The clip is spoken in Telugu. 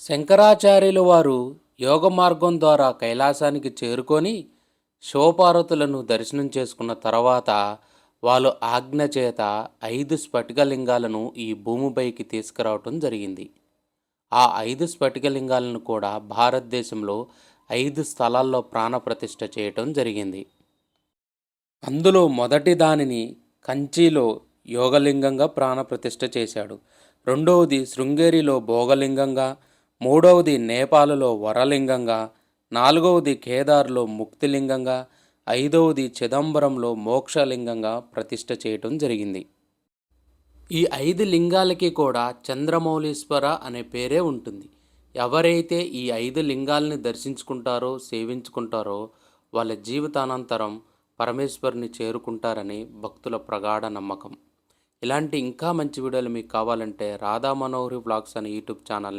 శంకరాచార్యులు వారు యోగ మార్గం ద్వారా కైలాసానికి చేరుకొని శివపార్వతులను దర్శనం చేసుకున్న తర్వాత వాళ్ళు ఆజ్ఞ చేత ఐదు స్ఫటికలింగాలను ఈ భూమిపైకి తీసుకురావటం జరిగింది. ఆ ఐదు స్ఫటికలింగాలను కూడా భారతదేశంలో ఐదు స్థలాల్లో ప్రాణప్రతిష్ఠ చేయటం జరిగింది. అందులో మొదటి దానిని కంచిలో యోగలింగంగా ప్రాణప్రతిష్ఠ చేశాడు. రెండవది శృంగేరిలో భోగలింగంగా మూడవది నేపాల్లో వరలింగంగా నాలుగవది కేదార్లో ముక్తిలింగంగా ఐదవది చిదంబరంలో మోక్షలింగంగా ప్రతిష్ట చేయటం జరిగింది. ఈ ఐదు లింగాలకి కూడా చంద్రమౌళీశ్వర అనే పేరే ఉంటుంది. ఎవరైతే ఈ ఐదు లింగాల్ని దర్శించుకుంటారో సేవించుకుంటారో వాళ్ళ జీవితానంతరం పరమేశ్వరుని చేరుకుంటారని భక్తుల ప్రగాఢ నమ్మకం. ఇలాంటి ఇంకా మంచి వీడియోలు మీకు కావాలంటే రాధా మనోహరి బ్లాగ్స్ అనే యూట్యూబ్ ఛానల్ని